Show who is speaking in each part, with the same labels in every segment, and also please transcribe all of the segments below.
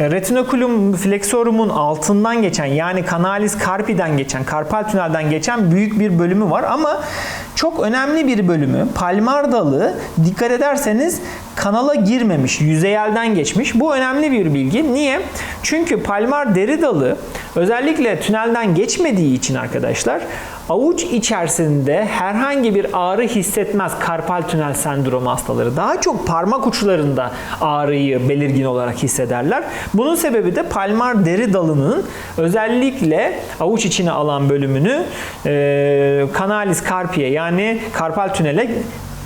Speaker 1: Retinaculum flexorum'un altından geçen yani canalis carpi'den geçen, karpal tünelden geçen büyük bir bölümü var. Ama çok önemli bir bölümü palmar dalı dikkat ederseniz kanala girmemiş, yüzeyelden geçmiş. Bu önemli bir bilgi. Niye? Çünkü palmar deri dalı özellikle tünelden geçmediği için arkadaşlar avuç içerisinde herhangi bir ağrı hissetmez karpal tünel sendromu hastaları. Daha çok parmak uçlarında ağrıyı belirgin olarak hissederler. Bunun sebebi de palmar deri dalının özellikle avuç içine alan bölümünü e, canalis carpiae yani karpal tünele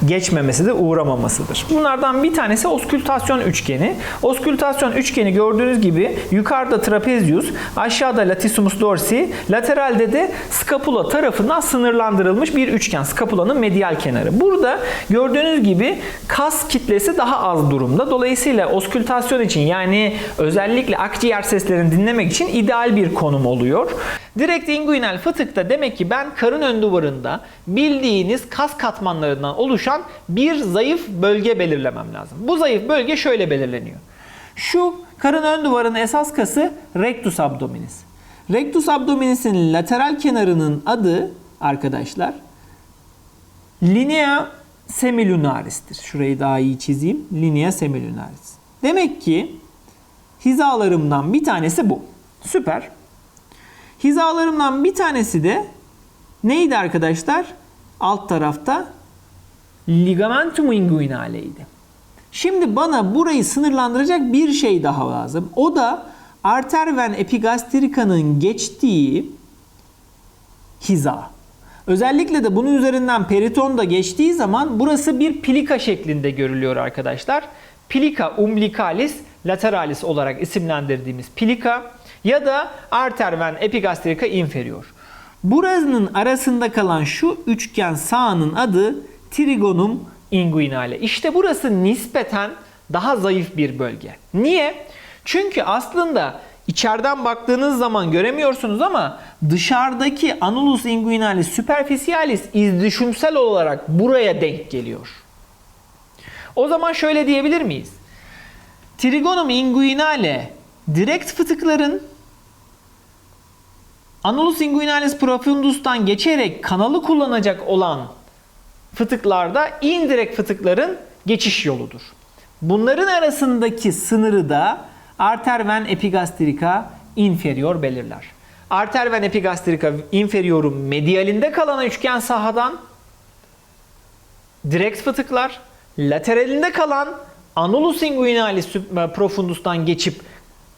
Speaker 1: geçmemesi de uğramamasıdır. Bunlardan bir tanesi oskültasyon üçgeni. Oskültasyon üçgeni gördüğünüz gibi yukarıda trapezius, aşağıda latissimus dorsi, lateralde de skapula tarafından sınırlandırılmış bir üçgen. Skapulanın medial kenarı. Burada gördüğünüz gibi kas kitlesi daha az durumda. Dolayısıyla oskültasyon için yani özellikle akciğer seslerini dinlemek için ideal bir konum oluyor. Direkt inguinal fıtıkta demek ki ben karın ön duvarında bildiğiniz kas katmanlarından oluşan bir zayıf bölge belirlemem lazım. Bu zayıf bölge şöyle belirleniyor. Şu karın ön duvarının esas kası rectus abdominis. Rectus abdominis'in lateral kenarının adı arkadaşlar linea semilunaris'tir. Şurayı daha iyi çizeyim. Linea semilunaris. Demek ki hizalarımdan bir tanesi bu. Süper. Hizalarımdan bir tanesi de neydi arkadaşlar? Alt tarafta ligamentum inguinale'ydi. Şimdi bana burayı sınırlandıracak bir şey daha lazım. O da arter ven epigastrika'nın geçtiği hiza. Özellikle de bunun üzerinden periton da geçtiği zaman burası bir plika şeklinde görülüyor arkadaşlar. Plika umbilicalis lateralis olarak isimlendirdiğimiz plika ya da arter ven epigastrika inferior. Buranın arasında kalan şu üçgen sahanın adı trigonum inguinale. İşte burası nispeten daha zayıf bir bölge. Niye? Çünkü aslında içeriden baktığınız zaman göremiyorsunuz ama dışarıdaki annulus inguinalis superficialis izdüşümsel olarak buraya denk geliyor. O zaman şöyle diyebilir miyiz? Trigonum inguinale direkt fıtıkların annulus inguinalis profundus'tan geçerek kanalı kullanacak olan fıtıklarda indirekt fıtıkların geçiş yoludur. Bunların arasındaki sınırı da arter ven epigastrika inferior belirler. Arter ven epigastrika inferior'un medialinde kalan üçgen sahadan direkt fıtıklar, lateralinde kalan annulus inguinalis profundus'tan geçip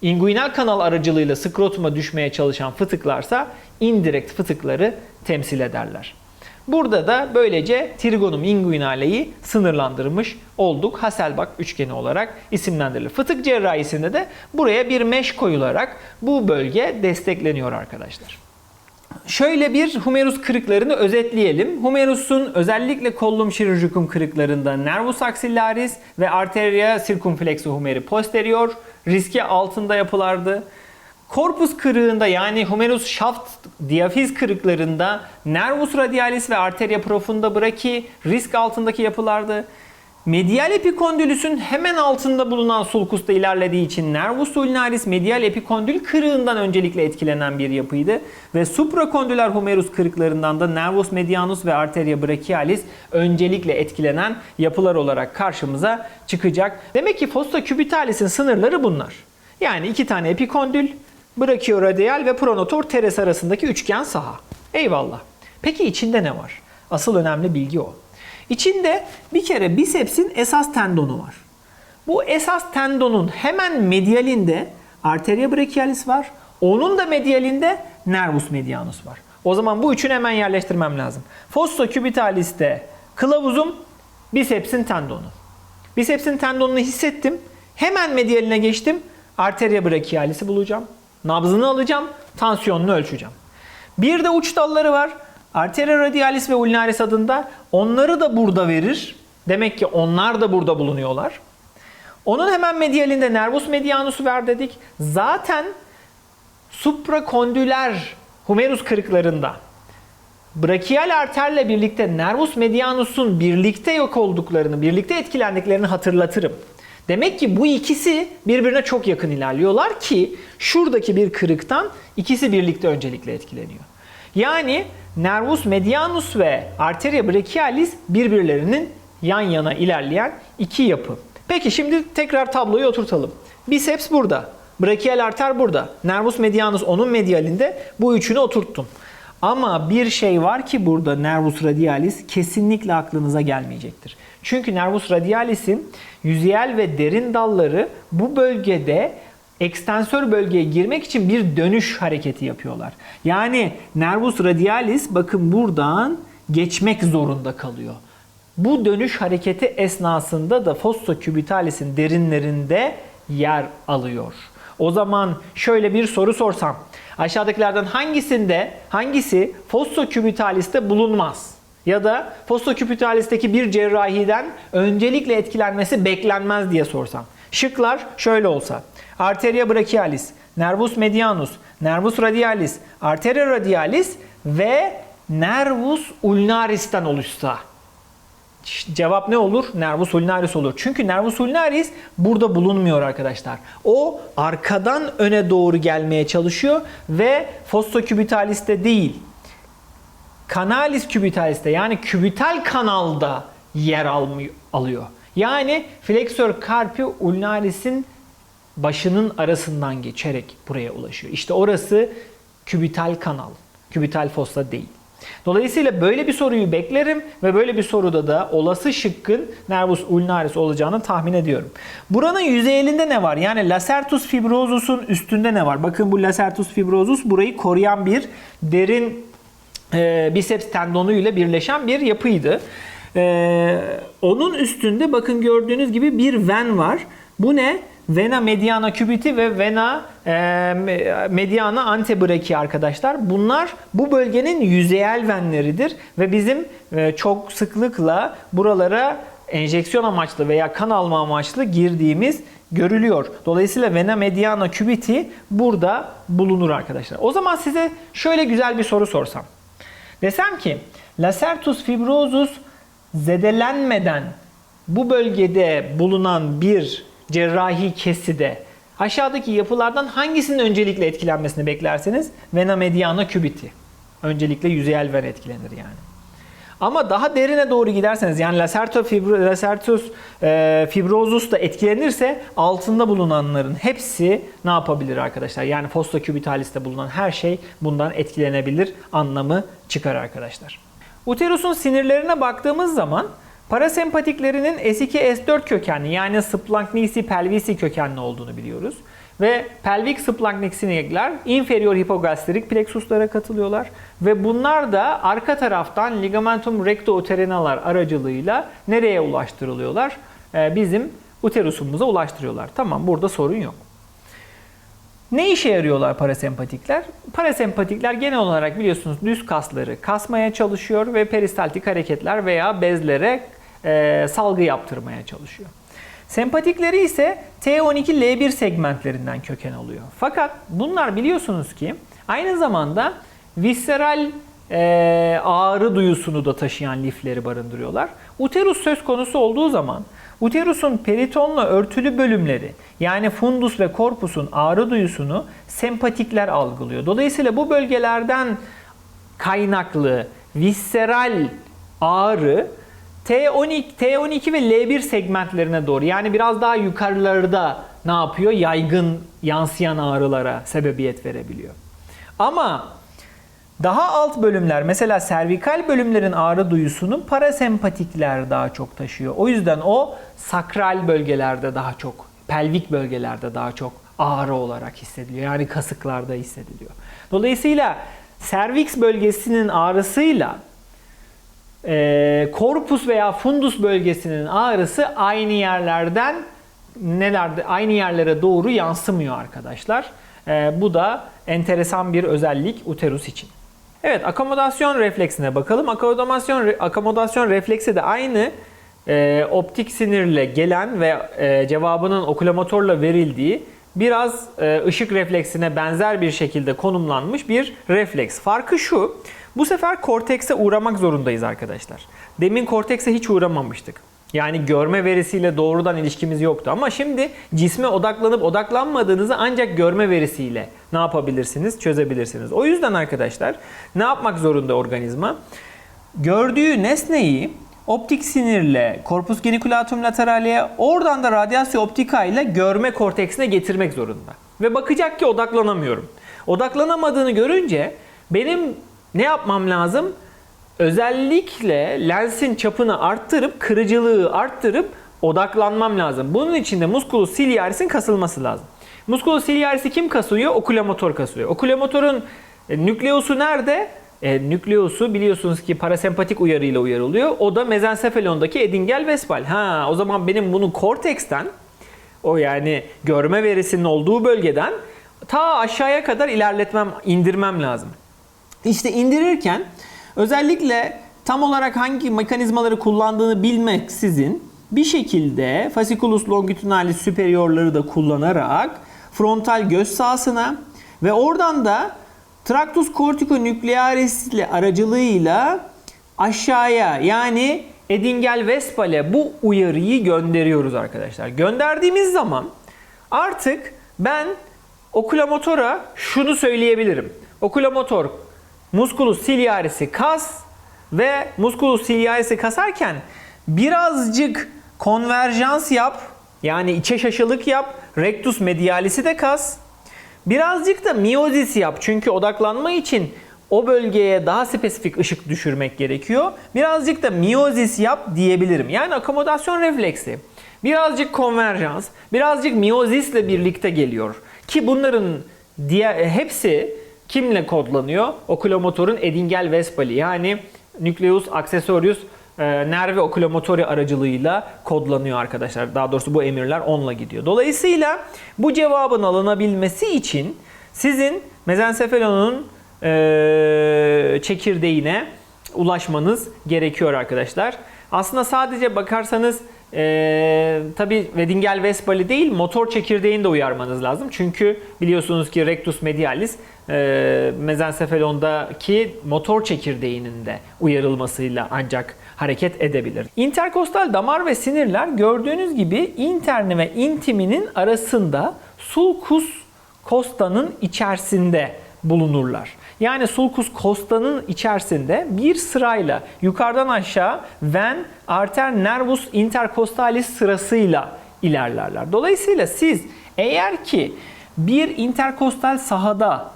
Speaker 1: inguinal kanal aracılığıyla skrotuma düşmeye çalışan fıtıklarsa indirekt fıtıkları temsil ederler. Burada da böylece trigonum inguinale'yi sınırlandırmış olduk. Hasselbalch üçgeni olarak isimlendirilir. Fıtık cerrahisinde de buraya bir mesh koyularak bu bölge destekleniyor arkadaşlar. Şöyle bir humerus kırıklarını özetleyelim. Humerus'un özellikle collum chirurgicum kırıklarında nervus axillaris ve arteria circumflexo humeri posterior riski altında yapılardı. Korpus kırığında yani humerus shaft diafiz kırıklarında nervus radialis ve arteria profunda braki risk altındaki yapılardı. Medial epikondülüsün hemen altında bulunan sulkusta ilerlediği için nervus ulnaris medial epikondül kırığından öncelikle etkilenen bir yapıydı ve suprakondüler humerus kırıklarından da nervus medianus ve arteria brachialis öncelikle etkilenen yapılar olarak karşımıza çıkacak. Demek ki fossa cubitalis'in sınırları bunlar. Yani iki tane epikondül, brachioradial ve pronotor teres arasındaki üçgen saha. Eyvallah. Peki içinde ne var? Asıl önemli bilgi o. İçinde bir kere bisepsin esas tendonu var. Bu esas tendonun hemen medialinde arteria brachialis var. Onun da medialinde nervus medianus var. O zaman bu üçünü hemen yerleştirmem lazım. Fossa cubitalis'te kılavuzum bisepsin tendonu. Bisepsin tendonunu hissettim. Hemen medialine geçtim. Arteria brachialis'i bulacağım. Nabzını alacağım. Tansiyonunu ölçeceğim. Bir de uç dalları var. Arteria radialis ve ulnaris adında onları da burada verir. Demek ki onlar da burada bulunuyorlar. Onun hemen medialinde nervus medianus'u ver dedik. Zaten suprakondüler humerus kırıklarında brachial arterle birlikte nervus medianus'un birlikte yok olduklarını, birlikte etkilendiklerini hatırlatırım. Demek ki bu ikisi birbirine çok yakın ilerliyorlar ki şuradaki bir kırıktan ikisi birlikte öncelikle etkileniyor. Yani nervus medianus ve arteria brachialis birbirlerinin yan yana ilerleyen iki yapı. Peki şimdi tekrar tabloyu oturtalım. Biceps burada. Brachial arter burada. Nervus medianus onun medialinde. Bu üçünü oturttum. Ama bir şey var ki burada nervus radialis kesinlikle aklınıza gelmeyecektir. Çünkü nervus radialis'in yüzeyel ve derin dalları bu bölgede ekstensör bölgeye girmek için bir dönüş hareketi yapıyorlar. Yani nervus radialis bakın buradan geçmek zorunda kalıyor. Bu dönüş hareketi esnasında da fossa cubitalis'in derinlerinde yer alıyor. O zaman şöyle bir soru sorsam. Aşağıdakilerden hangisinde hangisi fossa cubitalis'te bulunmaz? Ya da fossa cubitalis'teki bir cerrahiden öncelikle etkilenmesi beklenmez diye sorsam. Şıklar şöyle olsa. Arteria brachialis, nervus medianus, nervus radialis, arteria radialis ve nervus ulnaris'ten oluşsa. Cevap ne olur? Nervus ulnaris olur. Çünkü nervus ulnaris burada bulunmuyor arkadaşlar. O arkadan öne doğru gelmeye çalışıyor ve fossa cubitalis'te değil. Canalis cubitalis'te yani kübital kanalda yer almıyor, alıyor. Yani fleksör carpi ulnaris'in başının arasından geçerek buraya ulaşıyor. İşte orası kübital kanal. Kübital fossa değil. Dolayısıyla böyle bir soruyu beklerim ve böyle bir soruda da olası şıkkın nervus ulnaris olacağını tahmin ediyorum. Buranın yüzeyinde ne var? Yani lacertus fibrosus'un üstünde ne var? Bakın bu lacertus fibrosus burayı koruyan bir derin e, biceps tendonu ile birleşen bir yapıydı. E, onun üstünde bakın gördüğünüz gibi bir ven var. Bu ne? Vena mediana cubiti ve vena e, mediana antebraki arkadaşlar. Bunlar bu bölgenin yüzeyel venleridir ve bizim e, çok sıklıkla buralara enjeksiyon amaçlı veya kan alma amaçlı girdiğimiz görülüyor. Dolayısıyla vena mediana cubiti burada bulunur arkadaşlar. O zaman size şöyle güzel bir soru sorsam. Desem ki lacertus fibrosus zedelenmeden bu bölgede bulunan bir cerrahi keside aşağıdaki yapılardan hangisinin öncelikle etkilenmesini beklerseniz vena mediana cubiti. Öncelikle yüzeyel ven etkilenir yani. Ama daha derine doğru giderseniz yani lacertus, fibro, lacertus e, fibrosus da etkilenirse altında bulunanların hepsi ne yapabilir arkadaşlar? Yani fossa cubitalis'te bulunan her şey bundan etkilenebilir anlamı çıkar arkadaşlar. Uterusun sinirlerine baktığımız zaman Parasempatiklerinin S2 S4 kökenli yani splanknisi pelvisi kökenli olduğunu biliyoruz. Ve pelvik splanknik sinirler inferior hipogastrik plexuslara katılıyorlar. Ve bunlar da arka taraftan ligamentum recto-uterinalar aracılığıyla nereye ulaştırılıyorlar? Ee, bizim uterusumuza ulaştırıyorlar. Tamam burada sorun yok. Ne işe yarıyorlar parasempatikler? Parasempatikler genel olarak biliyorsunuz düz kasları kasmaya çalışıyor ve peristaltik hareketler veya bezlere e, salgı yaptırmaya çalışıyor. Sempatikleri ise T12-L1 segmentlerinden köken alıyor. Fakat bunlar biliyorsunuz ki aynı zamanda visceral e, ağrı duyusunu da taşıyan lifleri barındırıyorlar. Uterus söz konusu olduğu zaman uterusun peritonla örtülü bölümleri yani fundus ve korpusun ağrı duyusunu sempatikler algılıyor. Dolayısıyla bu bölgelerden kaynaklı visceral ağrı T12, T12 ve L1 segmentlerine doğru yani biraz daha yukarılarda ne yapıyor? Yaygın yansıyan ağrılara sebebiyet verebiliyor. Ama daha alt bölümler mesela servikal bölümlerin ağrı duyusunu parasempatikler daha çok taşıyor. O yüzden o sakral bölgelerde daha çok, pelvik bölgelerde daha çok ağrı olarak hissediliyor. Yani kasıklarda hissediliyor. Dolayısıyla serviks bölgesinin ağrısıyla e, korpus veya fundus bölgesinin ağrısı aynı yerlerden nelerde aynı yerlere doğru yansımıyor arkadaşlar. E, bu da enteresan bir özellik uterus için. Evet, akomodasyon refleksine bakalım. Akomodasyon akomodasyon refleksi de aynı e, optik sinirle gelen ve e, cevabının okulomotorla verildiği biraz e, ışık refleksine benzer bir şekilde konumlanmış bir refleks. Farkı şu. Bu sefer kortekse uğramak zorundayız arkadaşlar. Demin kortekse hiç uğramamıştık. Yani görme verisiyle doğrudan ilişkimiz yoktu ama şimdi cisme odaklanıp odaklanmadığınızı ancak görme verisiyle ne yapabilirsiniz? Çözebilirsiniz. O yüzden arkadaşlar ne yapmak zorunda organizma? Gördüğü nesneyi optik sinirle corpus geniculatum lateraleye oradan da radyasyon optika ile görme korteksine getirmek zorunda. Ve bakacak ki odaklanamıyorum. Odaklanamadığını görünce benim ne yapmam lazım? Özellikle lensin çapını arttırıp kırıcılığı arttırıp odaklanmam lazım. Bunun için de musculus ciliaris'in kasılması lazım. Musculus ciliaris'i kim kasıyor? Okulomotor kasıyor. Okulomotorun e, nükleosu nerede? E, nükleosu biliyorsunuz ki parasempatik uyarıyla uyarılıyor. O da mezencephalondaki edingel vespal. Ha, o zaman benim bunu korteksten o yani görme verisinin olduğu bölgeden ta aşağıya kadar ilerletmem, indirmem lazım. İşte indirirken özellikle tam olarak hangi mekanizmaları kullandığını bilmeksizin bir şekilde fasciculus longitudinalis superiorları da kullanarak frontal göz sahasına ve oradan da tractus corticonuklearis ile aracılığıyla aşağıya yani Edingel Vespal'e bu uyarıyı gönderiyoruz arkadaşlar. Gönderdiğimiz zaman artık ben okulomotora şunu söyleyebilirim. Okulomotor musculus ciliaris'i kas ve musculus ciliaris'i kasarken birazcık konverjans yap. Yani içe şaşılık yap. Rectus medialis'i de kas. Birazcık da miyozis yap. Çünkü odaklanma için o bölgeye daha spesifik ışık düşürmek gerekiyor. Birazcık da miyozis yap diyebilirim. Yani akomodasyon refleksi. Birazcık konverjans, birazcık miyozisle birlikte geliyor. Ki bunların diğer hepsi kimle kodlanıyor? Okulomotorun Edingel Vespali yani nucleus accessorius e, nerve oculomotori aracılığıyla kodlanıyor arkadaşlar. Daha doğrusu bu emirler onunla gidiyor. Dolayısıyla bu cevabın alınabilmesi için sizin mezencephalonun e, çekirdeğine ulaşmanız gerekiyor arkadaşlar. Aslında sadece bakarsanız e, tabi Wedingel Vespali değil motor çekirdeğini de uyarmanız lazım. Çünkü biliyorsunuz ki rectus medialis e, mezencephalondaki motor çekirdeğinin de uyarılmasıyla ancak hareket edebilir. Interkostal damar ve sinirler gördüğünüz gibi interni ve intiminin arasında sulcus costa'nın içerisinde bulunurlar. Yani sulcus costa'nın içerisinde bir sırayla yukarıdan aşağı ven, arter, nervus intercostalis sırasıyla ilerlerler. Dolayısıyla siz eğer ki bir interkostal sahada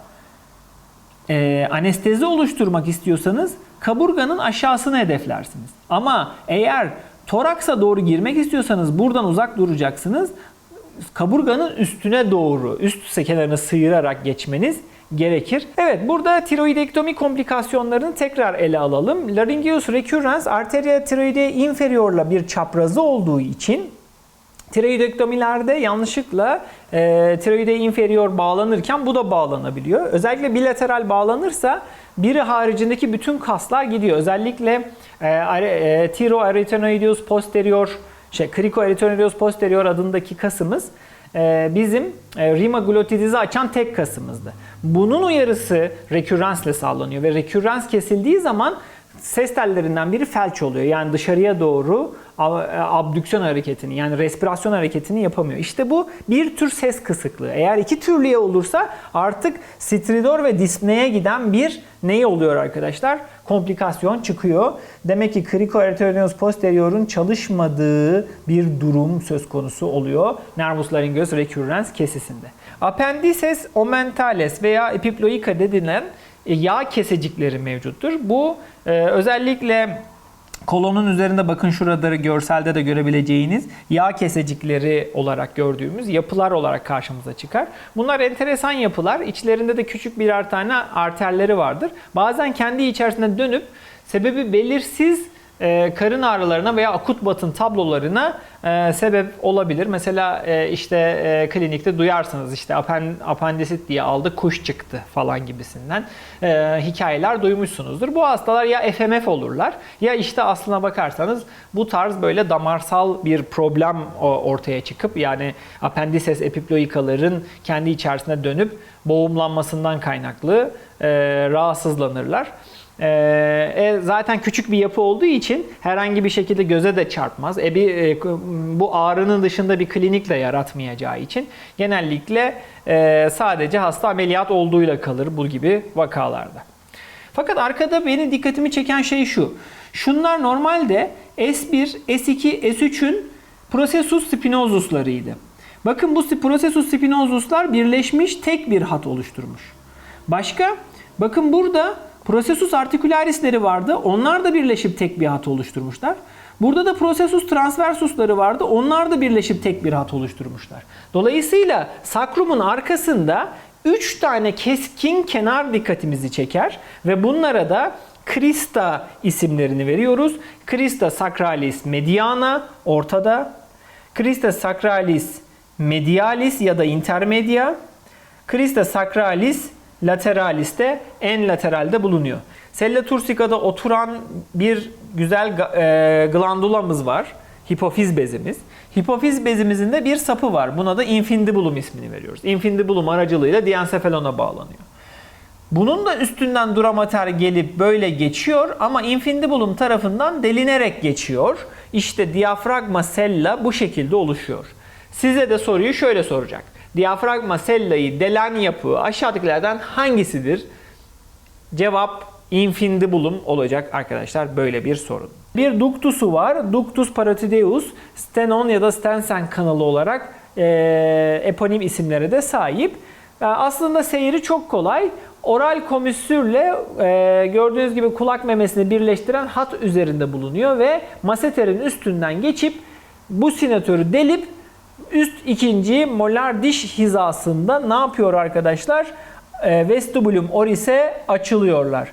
Speaker 1: e, anestezi oluşturmak istiyorsanız kaburganın aşağısını hedeflersiniz. Ama eğer toraksa doğru girmek istiyorsanız buradan uzak duracaksınız. Kaburganın üstüne doğru, üst kenarını sıyırarak geçmeniz gerekir. Evet burada tiroidektomi komplikasyonlarını tekrar ele alalım. Laryngeus recurrens arteria tiroidea inferiorla bir çaprazı olduğu için tiroidektomilerde yanlışlıkla e, tiroidea inferior bağlanırken bu da bağlanabiliyor. Özellikle bilateral bağlanırsa biri haricindeki bütün kaslar gidiyor. Özellikle e, e, tiroarytenoideus posterior, şey cricoarytenoideus posterior adındaki kasımız bizim e, rima glotidizi açan tek kasımızdı. Bunun uyarısı rekürransle sağlanıyor ve rekürrans kesildiği zaman ses tellerinden biri felç oluyor. Yani dışarıya doğru e, abdüksiyon hareketini yani respirasyon hareketini yapamıyor. İşte bu bir tür ses kısıklığı. Eğer iki türlüye olursa artık stridor ve dispneye giden bir neyi oluyor arkadaşlar? Komplikasyon çıkıyor. Demek ki cricoarytenoideus posterior'un çalışmadığı bir durum söz konusu oluyor. Nervus laryngeus recurrens kesisinde. Appendices omentales veya epiploika dedilen e, yağ kesecikleri mevcuttur. Bu e, özellikle kolonun üzerinde bakın şurada görselde de görebileceğiniz yağ kesecikleri olarak gördüğümüz yapılar olarak karşımıza çıkar. Bunlar enteresan yapılar. İçlerinde de küçük birer tane arterleri vardır. Bazen kendi içerisinde dönüp sebebi belirsiz e, karın ağrılarına veya akut batın tablolarına e, sebep olabilir. Mesela e, işte klinikte duyarsınız işte apen, apendisit diye aldı kuş çıktı falan gibisinden hikayeler duymuşsunuzdur. Bu hastalar ya FMF olurlar ya işte aslına bakarsanız bu tarz böyle damarsal bir problem ortaya çıkıp yani apendises epiploikaların kendi içerisine dönüp boğumlanmasından kaynaklı e, rahatsızlanırlar. Ee, e, zaten küçük bir yapı olduğu için herhangi bir şekilde göze de çarpmaz. E, bir, e, bu ağrının dışında bir klinikle yaratmayacağı için genellikle e, sadece hasta ameliyat olduğuyla kalır bu gibi vakalarda. Fakat arkada benim dikkatimi çeken şey şu. Şunlar normalde S1, S2, S3'ün processus spinozuslarıydı. Bakın bu processus spinozuslar birleşmiş tek bir hat oluşturmuş. Başka? Bakın burada processus articularisleri vardı. Onlar da birleşip tek bir hat oluşturmuşlar. Burada da processus transversusları vardı. Onlar da birleşip tek bir hat oluşturmuşlar. Dolayısıyla sakrumun arkasında 3 tane keskin kenar dikkatimizi çeker ve bunlara da Krista isimlerini veriyoruz. Krista sacralis mediana ortada. Krista sacralis medialis ya da intermedia. Krista sacralis lateralis de en lateralde bulunuyor. Sella tursica'da oturan bir güzel e, glandulamız var. Hipofiz bezimiz. Hipofiz bezimizin de bir sapı var. Buna da infundibulum ismini veriyoruz. Infundibulum aracılığıyla diencephalona bağlanıyor. Bunun da üstünden duramater gelip böyle geçiyor ama infundibulum tarafından delinerek geçiyor. İşte diyafragma sella bu şekilde oluşuyor. Size de soruyu şöyle soracak. Diyafragma sellayı delen yapı aşağıdakilerden hangisidir? Cevap infundibulum olacak arkadaşlar böyle bir sorun. Bir duktusu var. Ductus parotideus, stenon ya da stensen kanalı olarak e, eponim isimlere de sahip. E, aslında seyri çok kolay. Oral komüsürle e, gördüğünüz gibi kulak memesini birleştiren hat üzerinde bulunuyor ve maseterin üstünden geçip bu sinatörü delip üst ikinci molar diş hizasında ne yapıyor arkadaşlar? E, vestibulum oris'e açılıyorlar.